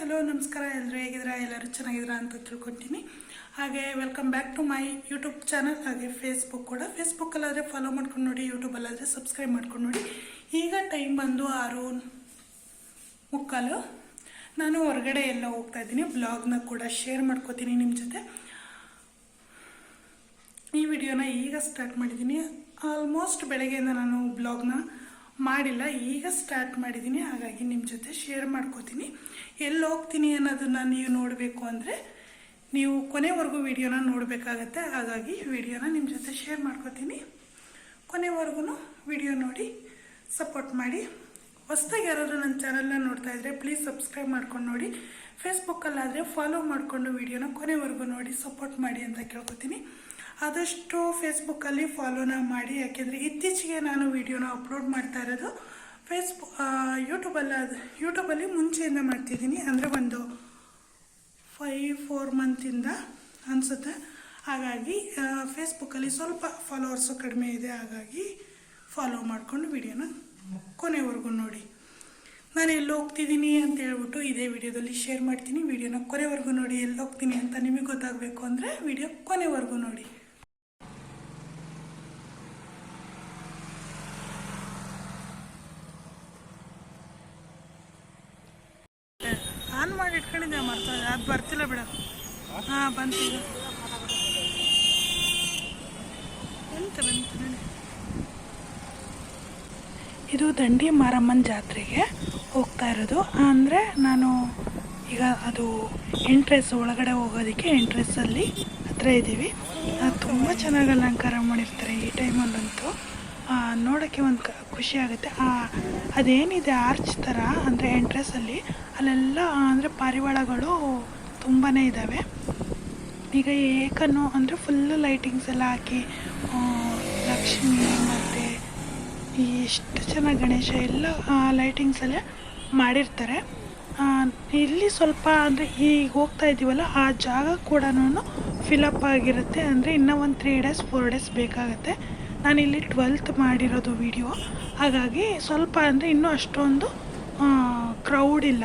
Hello, ನಮಸ್ಕಾರ ಎಲ್ಲರೂ ಹೇಗಿದ್ದೀರಾ? ಎಲ್ಲರೂ ಚೆನ್ನಾಗಿದ್ರ ಅಂತ ತಿಳ್ಕೊತೀನಿ. ಹಾಗೆ welcome back to my YouTube channel ಹಾಗೆ ಫೇಸ್ಬುಕ್ ಕೂಡ. ಫೇಸ್ಬುಕ್ಕಲ್ಲಾದರೆ ಫಾಲೋ ಮಾಡ್ಕೊಂಡು ನೋಡಿ ಯೂಟ್ಯೂಬಲ್ಲಾದರೆ ಸಬ್ಸ್ಕ್ರೈಬ್ ಮಾಡ್ಕೊಂಡು ನೋಡಿ. ಈಗ ಟೈಮ್ ಬಂದು ಆರು ಮುಕ್ಕಾಲು. ನಾನು ಹೊರಗಡೆ ಎಲ್ಲ ಹೋಗ್ತಾ ಇದ್ದೀನಿ. ಬ್ಲಾಗ್ನ ಕೂಡ ಶೇರ್ ಮಾಡ್ಕೋತೀನಿ ನಿಮ್ಮ ಜೊತೆ. ಈ ವಿಡಿಯೋನ ಈಗ ಸ್ಟಾರ್ಟ್ ಮಾಡಿದ್ದೀನಿ. ಆಲ್ಮೋಸ್ಟ್ ಬೆಳಗ್ಗೆಯಿಂದ ನಾನು ಬ್ಲಾಗ್ನ ಮಾಡಿಲ್ಲ, ಈಗ ಸ್ಟಾರ್ಟ್ ಮಾಡಿದ್ದೀನಿ ಹಾಗಾಗಿ ನಿಮ್ಮ ಜೊತೆ ಶೇರ್ ಮಾಡ್ಕೋತೀನಿ. ಎಲ್ಲಿ ಹೋಗ್ತೀನಿ ಅನ್ನೋದನ್ನು ನೀವು ನೋಡಬೇಕು ಅಂದರೆ ನೀವು ಕೊನೆವರೆಗೂ ವಿಡಿಯೋನ ನೋಡಬೇಕಾಗತ್ತೆ. ಹಾಗಾಗಿ ವಿಡಿಯೋನ ನಿಮ್ಮ ಜೊತೆ ಶೇರ್ ಮಾಡ್ಕೋತೀನಿ. ಕೊನೆವರೆಗೂ ವಿಡಿಯೋ ನೋಡಿ ಸಪೋರ್ಟ್ ಮಾಡಿ. ಹೊಸ್ದಾಗಿ ಯಾರಾದರೂ ನನ್ನ ಚಾನಲ್ನ ನೋಡ್ತಾ ಇದ್ದರೆ ಪ್ಲೀಸ್ ಸಬ್ಸ್ಕ್ರೈಬ್ ಮಾಡ್ಕೊಂಡು ನೋಡಿ. ಫೇಸ್ಬುಕ್ಕಲ್ಲಾದರೆ ಫಾಲೋ ಮಾಡಿಕೊಂಡು ವಿಡಿಯೋನ ಕೊನೆವರೆಗೂ ನೋಡಿ ಸಪೋರ್ಟ್ ಮಾಡಿ ಅಂತ ಕೇಳ್ಕೊತೀನಿ. ಆದಷ್ಟು ಫೇಸ್ಬುಕ್ಕಲ್ಲಿ ಫಾಲೋನ ಮಾಡಿ, ಯಾಕೆಂದರೆ ಇತ್ತೀಚೆಗೆ ನಾನು ವಿಡಿಯೋನ ಅಪ್ಲೋಡ್ ಮಾಡ್ತಾ ಇರೋದು ಫೇಸ್ಬುಕ್ ಯೂಟ್ಯೂಬಲ್ಲ ಯೂಟ್ಯೂಬಲ್ಲಿ ಮುಂಚೆಯಿಂದ ಮಾಡ್ತಿದ್ದೀನಿ. ಅಂದರೆ ಒಂದು ಫೈವ್ ಫೋರ್ ಮಂತಿಂದ ಅನಿಸುತ್ತೆ. ಹಾಗಾಗಿ ಫೇಸ್ಬುಕ್ಕಲ್ಲಿ ಸ್ವಲ್ಪ ಫಾಲೋವರ್ಸು ಕಡಿಮೆ ಇದೆ. ಹಾಗಾಗಿ ಫಾಲೋ ಮಾಡಿಕೊಂಡು ವಿಡಿಯೋನ ಕೊನೆವರೆಗೂ ನೋಡಿ. ನಾನು ಎಲ್ಲಿ ಹೋಗ್ತಿದ್ದೀನಿ ಅಂತ ಹೇಳ್ಬಿಟ್ಟು ಇದೇ ವಿಡಿಯೋದಲ್ಲಿ ಶೇರ್ ಮಾಡ್ತೀನಿ. ವಿಡಿಯೋನ ಕೊನೆವರೆಗೂ ನೋಡಿ. ಎಲ್ಲಿ ಹೋಗ್ತೀನಿ ಅಂತ ನಿಮಗೆ ಗೊತ್ತಾಗಬೇಕು ಅಂದರೆ ವಿಡಿಯೋ ಕೊನೆವರೆಗೂ ನೋಡಿ. ಆನ್ ಮಾಡಿ ಇಟ್ಕೊಂಡಿದ್ದೆ ಮಾಡ್ತಾರೆ ಅದು ಬರ್ತಿಲ್ಲ ಬಿಡ. ಹಾಂ, ಬಂತು ಬಂತು ನೋಡಿ. ಇದು ದಂಡಿ ಮಾರಮ್ಮನ ಜಾತ್ರೆಗೆ ಹೋಗ್ತಾ ಇರೋದು. ಅಂದರೆ ನಾನು ಈಗ ಅದು ಎಂಟ್ರೆಸ್ ಒಳಗಡೆ ಹೋಗೋದಕ್ಕೆ ಎಂಟ್ರೆಸ್ಸಲ್ಲಿ ಹತ್ರ ಇದ್ದೀವಿ. ತುಂಬ ಚೆನ್ನಾಗಿ ಅಲಂಕಾರ ಮಾಡಿರ್ತಾರೆ ಈ ಟೈಮಲ್ಲಂತೂ ನೋಡೋಕ್ಕೆ ಒಂದು ಖುಷಿ ಆಗುತ್ತೆ. ಅದೇನಿದೆ ಆರ್ಚ್ ಥರ ಅಂದರೆ ಎಂಟ್ರೆಸ್ಸಲ್ಲಿ ಅಲ್ಲೆಲ್ಲ, ಅಂದರೆ ಪಾರಿವಾಳಗಳು ತುಂಬಾ ಇದ್ದಾವೆ ಈಗ ಏಕನು, ಅಂದರೆ ಫುಲ್ಲು ಲೈಟಿಂಗ್ಸ್ ಎಲ್ಲ ಹಾಕಿ ಲಕ್ಷ್ಮಿ, ಮತ್ತು ಎಷ್ಟು ಚೆನ್ನಾಗಿ ಗಣೇಶ ಎಲ್ಲ ಲೈಟಿಂಗ್ಸಲ್ಲೇ ಮಾಡಿರ್ತಾರೆ. ಇಲ್ಲಿ ಸ್ವಲ್ಪ, ಅಂದರೆ ಈಗ ಹೋಗ್ತಾ ಇದ್ದೀವಲ್ಲ, ಆ ಜಾಗ ಕೂಡ ಫಿಲಪ್ ಆಗಿರುತ್ತೆ. ಅಂದರೆ ಇನ್ನೂ ಒಂದು ತ್ರೀ ಡೇಸ್ ಫೋರ್ ಡೇಸ್ ಬೇಕಾಗುತ್ತೆ. ನಾನಿಲ್ಲಿ ಟ್ವೆಲ್ತ್ ಮಾಡಿರೋದು ವಿಡಿಯೋ ಹಾಗಾಗಿ ಸ್ವಲ್ಪ ಅಂದರೆ ಇನ್ನೂ ಅಷ್ಟೊಂದು ಕ್ರೌಡ್ ಇಲ್ಲ.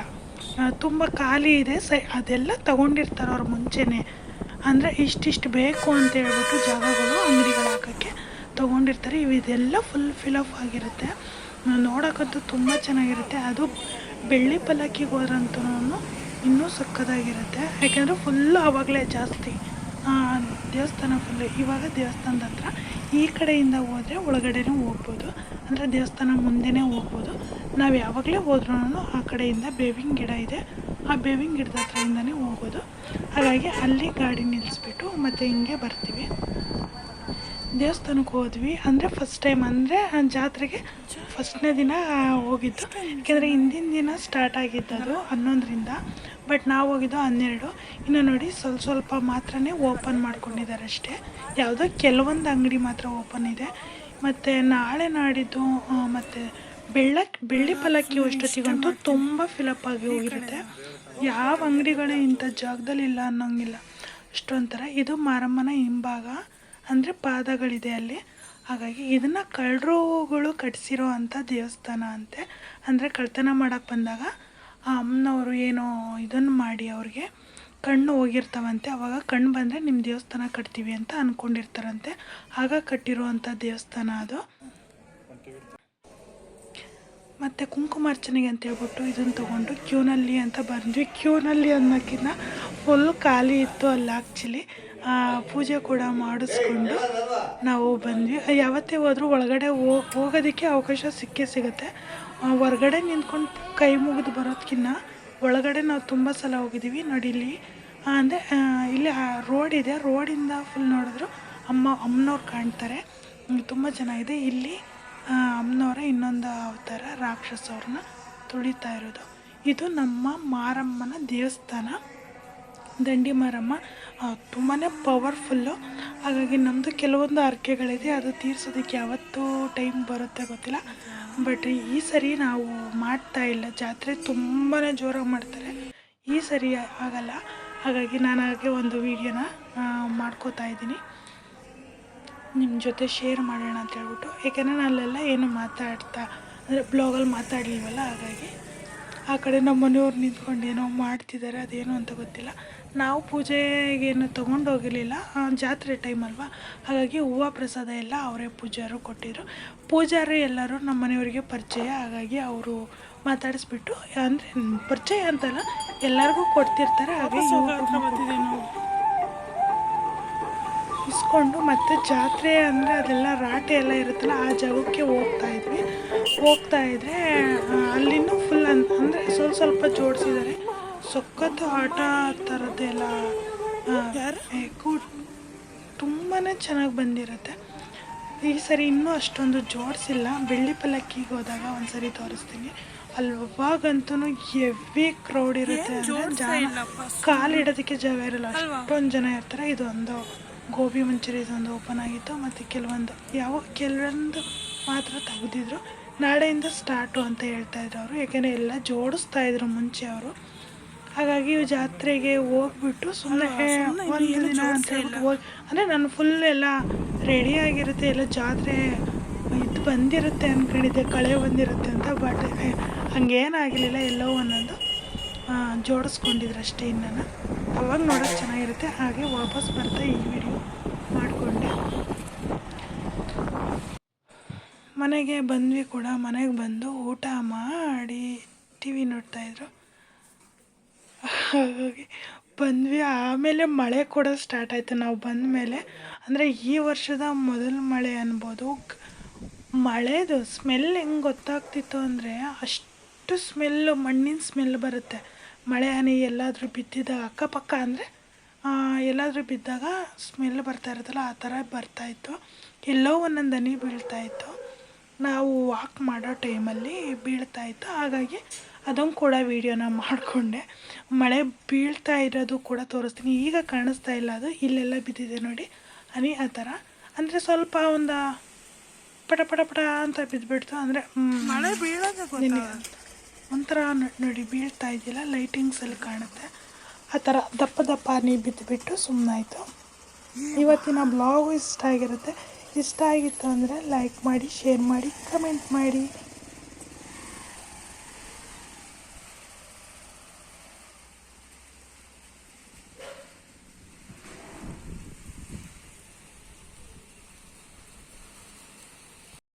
ತುಂಬ ಖಾಲಿ ಇದೆ. ಸ, ಅದೆಲ್ಲ ತಗೊಂಡಿರ್ತಾರೆ ಅವ್ರು ಮುಂಚೆನೇ. ಅಂದರೆ ಇಷ್ಟಿಷ್ಟು ಬೇಕು ಅಂತ ಹೇಳ್ಬಿಟ್ಟು ಜಾಗಗಳು, ಅಂಗಡಿಗಳು ಹಾಕೋಕ್ಕೆ ತೊಗೊಂಡಿರ್ತಾರೆ. ಇದೆಲ್ಲ ಫುಲ್ ಅಪ್ ಆಗಿರುತ್ತೆ. ನೋಡೋಕ್ಕಂತೂ ತುಂಬ ಚೆನ್ನಾಗಿರುತ್ತೆ. ಅದು ಬೆಳ್ಳಿ ಪಲ್ಲಕ್ಕಿಗೆ ಹೋದ್ರಂತೂ ಇನ್ನೂ ಸಕ್ಕದಾಗಿರುತ್ತೆ. ಯಾಕೆಂದರೆ ಫುಲ್ಲು ಆವಾಗಲೇ ಜಾಸ್ತಿ. ದೇವಸ್ಥಾನ ಫುಲ್ಲು ಇವಾಗ ದೇವಸ್ಥಾನದ ಹತ್ರ ಈ ಕಡೆಯಿಂದ ಹೋದರೆ ಒಳಗಡೆನೂ ಹೋಗ್ಬೋದು. ಅಂದರೆ ದೇವಸ್ಥಾನ ಮುಂದೆನೇ ಹೋಗ್ಬೋದು. ನಾವು ಯಾವಾಗಲೇ ಹೋದ್ರೂ ಆ ಕಡೆಯಿಂದ ಬೇವಿನ ಗಿಡ ಇದೆ. ಆ ಬೇವಿನ ಗಿಡದ ಹತ್ರದಿಂದನೇ ಹೋಗೋದು ಹಾಗಾಗಿ ಅಲ್ಲಿ ಗಾಡಿ ನಿಲ್ಲಿಸ್ಬಿಟ್ಟು ಮತ್ತು ಹಿಂಗೆ ಬರ್ತೀವಿ. ದೇವಸ್ಥಾನಕ್ಕೆ ಹೋದ್ವಿ. ಅಂದರೆ ಫಸ್ಟ್ ಟೈಮ್ ಅಂದರೆ ಜಾತ್ರೆಗೆ ಫಸ್ಟ್ನೇ ದಿನ ಹೋಗಿದ್ದು. ಯಾಕೆಂದರೆ ಹಿಂದಿನ ದಿನ ಸ್ಟಾರ್ಟ್ ಆಗಿದ್ದದು ಹನ್ನೊಂದರಿಂದ ಬಟ್ ನಾವು ಹೋಗಿದ್ದು ಹನ್ನೆರಡು. ಇನ್ನು ನೋಡಿ ಸ್ವಲ್ಪ ಸ್ವಲ್ಪ ಮಾತ್ರನೇ ಓಪನ್ ಮಾಡ್ಕೊಂಡಿದ್ದಾರೆ ಅಷ್ಟೇ. ಯಾವುದೋ ಕೆಲವೊಂದು ಅಂಗಡಿ ಮಾತ್ರ ಓಪನ್ ಇದೆ. ಮತ್ತು ನಾಳೆ ನಾಡಿದ್ದು ಮತ್ತು ಬೆಳ್ಳಕ್ಕೆ ಬೆಳ್ಳಿ ಪಲ್ಲಕ್ಕಿ ಅಷ್ಟೊತ್ತಿಗಂತೂ ತುಂಬ ಫಿಲಪ್ ಆಗಿ ಹೋಗಿರುತ್ತೆ. ಯಾವ ಅಂಗಡಿಗಳು ಇಂಥ ಜಾಗದಲ್ಲಿ ಇಲ್ಲ ಅನ್ನೋಂಗಿಲ್ಲ. ಅಷ್ಟೊಂಥರ. ಇದು ಮಾರಮ್ಮನ ಹಿಂಭಾಗ. ಅಂದರೆ ಪಾದಗಳಿದೆ ಅಲ್ಲಿ. ಹಾಗಾಗಿ ಇದನ್ನು ಕಳ್ಳರುಗಳು ಕಟ್ಸಿರೋ ಅಂಥ ದೇವಸ್ಥಾನ ಅಂತೆ. ಅಂದರೆ ಕಳ್ತನ ಮಾಡೋಕ್ಕೆ ಬಂದಾಗ ಆ ಅಮ್ಮನವರು ಏನೋ ಇದನ್ನು ಮಾಡಿ ಅವ್ರಿಗೆ ಕಣ್ಣು ಹೋಗಿರ್ತಾವಂತೆ. ಅವಾಗ ಕಣ್ಣು ಬಂದರೆ ನಿಮ್ಮ ದೇವಸ್ಥಾನ ಕಟ್ತೀವಿ ಅಂತ ಅಂದ್ಕೊಂಡಿರ್ತಾರಂತೆ ಆಗ ಕಟ್ಟಿರುವಂಥ ದೇವಸ್ಥಾನ ಅದು. ಮತ್ತು ಕುಂಕುಮಾರ್ಚನೆಗೆ ಅಂತ ಹೇಳ್ಬಿಟ್ಟು ಇದನ್ನು ತೊಗೊಂಡು ಕ್ಯೂನಲ್ಲಿ ಅಂತ ಬಂದ್ವಿ. ಕ್ಯೂನಲ್ಲಿ ಅನ್ನೋಕ್ಕಿಂತ ಫುಲ್ ಖಾಲಿ ಇತ್ತು ಅಲ್ಲಿ ಆ್ಯಕ್ಚುಲಿ ಪೂಜೆ ಕೂಡ ಮಾಡಿಸ್ಕೊಂಡು ನಾವು ಬಂದ್ವಿ. ಯಾವತ್ತೇ ಹೋದರೂ ಒಳಗಡೆ ಹೋಗ್ ಹೋಗೋದಕ್ಕೆ ಅವಕಾಶ ಸಿಕ್ಕೇ ಸಿಗುತ್ತೆ. ಹೊರಗಡೆ ನಿಂತ್ಕೊಂಡು ಕೈ ಮುಗಿದು ಬರೋದಕ್ಕಿಂತ ಒಳಗಡೆ ನಾವು ತುಂಬ ಸಲ ಹೋಗಿದ್ದೀವಿ. ನೋಡಿ ಇಲ್ಲಿ ಅಂದರೆ ಇಲ್ಲಿ ರೋಡ್ ಇದೆ. ರೋಡಿಂದ ಫುಲ್ ನೋಡಿದ್ರು ಅಮ್ಮ, ಅಮ್ಮನವ್ರು ಕಾಣ್ತಾರೆ. ತುಂಬ ಚೆನ್ನಾಗಿದೆ ಇಲ್ಲಿ ಅಮ್ಮನವರ ಇನ್ನೊಂದು ಅವತಾರ ರಾಕ್ಷಸವ್ರನ್ನ ತುಳಿತಾ ಇರೋದು. ಇದು ನಮ್ಮ ಮಾರಮ್ಮನ ದೇವಸ್ಥಾನ. ದಂಡಿ ಮಾರಮ್ಮ ತುಂಬಾ ಪವರ್ಫುಲ್ಲು ಹಾಗಾಗಿ ನಮ್ಮದು ಕೆಲವೊಂದು ಹರಕೆಗಳಿದೆ ಅದು ತೀರ್ಸೋದಕ್ಕೆ ಯಾವತ್ತೂ ಟೈಮ್ ಬರುತ್ತೆ ಗೊತ್ತಿಲ್ಲ. ಬಟ್ ಈ ಸರಿ ನಾವು ಮಾಡ್ತಾ ಇಲ್ಲ, ಜಾತ್ರೆ ತುಂಬಾ ಜೋರಾಗಿ ಮಾಡ್ತಾರೆ. ಈ ಸರಿ ಆಗಲ್ಲ. ಹಾಗಾಗಿ ನಾನು ಹಾಗೆ ಒಂದು ವೀಡಿಯೋನ ಮಾಡ್ಕೋತಾ ಇದ್ದೀನಿ. ನಿಮ್ಮ ಜೊತೆ ಶೇರ್ ಮಾಡೋಣ ಅಂತ ಹೇಳ್ಬಿಟ್ಟು. ಏಕೆಂದರೆ ನಾನು ಅಲ್ಲೆಲ್ಲ ಏನು ಮಾತಾಡ್ತಾ ಅಂದರೆ ಬ್ಲಾಗಲ್ಲಿ ಮಾತಾಡಲಿಲ್ವಲ್ಲ ಹಾಗಾಗಿ ಆ ಕಡೆ ನಮ್ಮ ಮನೆಯವ್ರು ನಿಂತ್ಕೊಂಡು ಏನೋ ಮಾಡ್ತಿದ್ದಾರೆ ಅದೇನು ಅಂತ ಗೊತ್ತಿಲ್ಲ. ನಾವು ಪೂಜೆಗೇನು ತೊಗೊಂಡು ಹೋಗಿರಲಿಲ್ಲ ಜಾತ್ರೆ ಟೈಮ್ ಅಲ್ವಾ? ಹಾಗಾಗಿ ಹೂವು ಪ್ರಸಾದ ಎಲ್ಲ ಅವರೇ ಪೂಜಾರು ಕೊಟ್ಟಿದ್ರು. ಪೂಜಾರಿ ಎಲ್ಲರೂ ನಮ್ಮ ಮನೆಯವರಿಗೆ ಪರಿಚಯ ಹಾಗಾಗಿ ಅವರು ಮಾತಾಡಿಸ್ಬಿಟ್ಟು ಅಂದರೆ ಪರಿಚಯ ಅಂತಲ್ಲ ಎಲ್ಲರಿಗೂ ಕೊಡ್ತಿರ್ತಾರೆ ಹಾಗೆ ಇಸ್ಕೊಂಡು ಮತ್ತೆ ಜಾತ್ರೆ ಅಂದರೆ ಅದೆಲ್ಲ ರಾಟೆ ಎಲ್ಲ ಇರುತ್ತಲ್ಲ ಆ ಜಾಗಕ್ಕೆ ಹೋಗ್ತಾ ಇದ್ವಿ. ಹೋಗ್ತಾ ಇದ್ರೆ ಅಲ್ಲಿನೂ ಫುಲ್ ಅನ್ ಅಂದರೆ ಸ್ವಲ್ಪ ಸ್ವಲ್ಪ ಜೋಡಿಸಿದ್ದಾರೆ. ಸಖತ್ತು ಆಟ ಥರದ್ದೆಲ್ಲ ತುಂಬಾ ಚೆನ್ನಾಗಿ ಬಂದಿರುತ್ತೆ. ಈ ಸರಿ ಇನ್ನೂ ಅಷ್ಟೊಂದು ಜೋಡಿಸಿಲ್ಲ. ಬೆಳ್ಳಿ ಪಲ್ಲಕ್ಕಿಗೆ ಹೋದಾಗ ಒಂದ್ಸರಿ ತೋರಿಸ್ತೀನಿ. ಅಲ್ಲಿ ಅವಾಗಂತೂ ಹೆವಿ ಕ್ರೌಡ್ ಇರುತ್ತೆ ಅಂದರೆ ಜಾಗ ಕಾಲಿಡೋದಕ್ಕೆ ಜಾಗ ಇರಲ್ಲ. ಅಷ್ಟೊಂದು ಜನ ಇರ್ತಾರೆ ಇದೊಂದು ಗೋಬಿ ಮಂಚೂರಿಯಸ್ ಒಂದು ಓಪನ್ ಆಗಿತ್ತು ಮತ್ತು ಕೆಲವೊಂದು ಯಾವ ಕೆಲವೊಂದು ಮಾತ್ರ ತೆಗೆದಿದ್ರು. ನಾಳೆಯಿಂದ ಸ್ಟಾರ್ಟು ಅಂತ ಹೇಳ್ತಾ ಇದ್ರು ಅವರು ಯಾಕೆಂದರೆ ಎಲ್ಲ ಜೋಡಿಸ್ತಾ ಇದ್ರು ಮುಂಚೆ ಅವರು. ಹಾಗಾಗಿ ಜಾತ್ರೆಗೆ ಹೋಗ್ಬಿಟ್ಟು ಸುಮ್ಮನೆ ಒಂದು ದಿನ ಅಂತ ಹೋಗಿ ಅಂದರೆ ನಾನು ಫುಲ್ ಎಲ್ಲ ರೆಡಿ ಆಗಿರುತ್ತೆ ಎಲ್ಲ ಜಾತ್ರೆ ಇದು ಬಂದಿರುತ್ತೆ ಅಂದ್ಕೊಂಡಿದ್ದೆ ಕಳೆ ಬಂದಿರುತ್ತೆ ಅಂತ ಬಟ್ ಹಂಗೇನಾಗಲಿಲ್ಲ ಎಲ್ಲೋ ಒಂದೊಂದು. ಜೋಡಿಸ್ಕೊಂಡಿದ್ರು ಅಷ್ಟೇ ಇನ್ನೂ ಅವಾಗ ನೋಡೋಕ್ಕೆ ಚೆನ್ನಾಗಿರುತ್ತೆ. ಹಾಗೆ ವಾಪಸ್ ಬರ್ತಾ ಈ ವಿಡಿಯೋ ಮಾಡಿಕೊಂಡೆ. ಮನೆಗೆ ಬಂದ್ವಿ ಕೂಡ. ಮನೆಗೆ ಬಂದು ಊಟ ಮಾಡಿ ಟಿ ವಿ ನೋಡ್ತಾಯಿದ್ರು ಹಾಗಾಗಿ ಬಂದ್ವಿ. ಆಮೇಲೆ ಮಳೆ ಕೂಡ ಸ್ಟಾರ್ಟ್ ಆಯಿತು. ನಾವು ಬಂದ ಮೇಲೆ ಅಂದರೆ ಈ ವರ್ಷದ ಮೊದಲ ಮಳೆ ಅನ್ಬೋದು. ಮಳೆದು ಸ್ಮೆಲ್ ಹೆಂಗೆ ಗೊತ್ತಾಗ್ತಿತ್ತು ಅಂದರೆ ಅಷ್ಟು ಸ್ಮೆಲ್ಲು ಮಣ್ಣಿನ ಸ್ಮೆಲ್ ಬರುತ್ತೆ. ಮಳೆ ಹನಿ ಎಲ್ಲಾದರೂ ಬಿದ್ದಿದ್ದಾಗ ಅಕ್ಕಪಕ್ಕ ಅಂದರೆ ಎಲ್ಲಾದರೂ ಬಿದ್ದಾಗ ಸ್ಮೆಲ್ ಬರ್ತಾ ಇರುತ್ತಲ್ಲ ಆ ಥರ ಬರ್ತಾಯಿತ್ತು ಎಲ್ಲೋ ಒಂದೊಂದು ಹನಿ ಬೀಳ್ತಾಯಿತ್ತು ನಾವು ವಾಕ್ ಮಾಡೋ ಟೈಮಲ್ಲಿ ಬೀಳ್ತಾಯಿತ್ತು ಹಾಗಾಗಿ ಅದೊಂದು ಕೂಡ ವೀಡಿಯೋನ ಮಾಡಿಕೊಂಡೆ. ಮಳೆ ಬೀಳ್ತಾ ಇರೋದು ಕೂಡ ತೋರಿಸ್ತೀನಿ. ಈಗ ಕಾಣಿಸ್ತಾ ಇಲ್ಲ ಅದು. ಇಲ್ಲೆಲ್ಲ ಬಿದ್ದಿದೆ ನೋಡಿ. ಹನಿ ಆ ಥರ. ಅಂದರೆ ಸ್ವಲ್ಪ ಒಂದು ಪಟ ಪಟ ಪಟ ಅಂತ ಬಿದ್ದುಬಿಡ್ತು ಅಂದರೆ ಮಳೆ ಬೀಳೋದೇ ಒಂಥರ ನೋಡಿ ಬೀಳ್ತಾ ಇದೆಯಲ್ಲ ಲೈಟಿಂಗ್ಸಲ್ಲಿ ಕಾಣುತ್ತೆ. ಆ ಥರ ದಪ್ಪ ದಪ್ಪ ನೀರು ಬಿದ್ದುಬಿಟ್ಟು ಸುಮ್ಮನಾಯಿತು ಇವತ್ತಿನ ಬ್ಲಾಗು ಇಷ್ಟ ಆಗಿರುತ್ತೆ. ಇಷ್ಟ ಆಗಿತ್ತು ಅಂದರೆ ಲೈಕ್ ಮಾಡಿ ಶೇರ್ ಮಾಡಿ ಕಮೆಂಟ್ ಮಾಡಿ.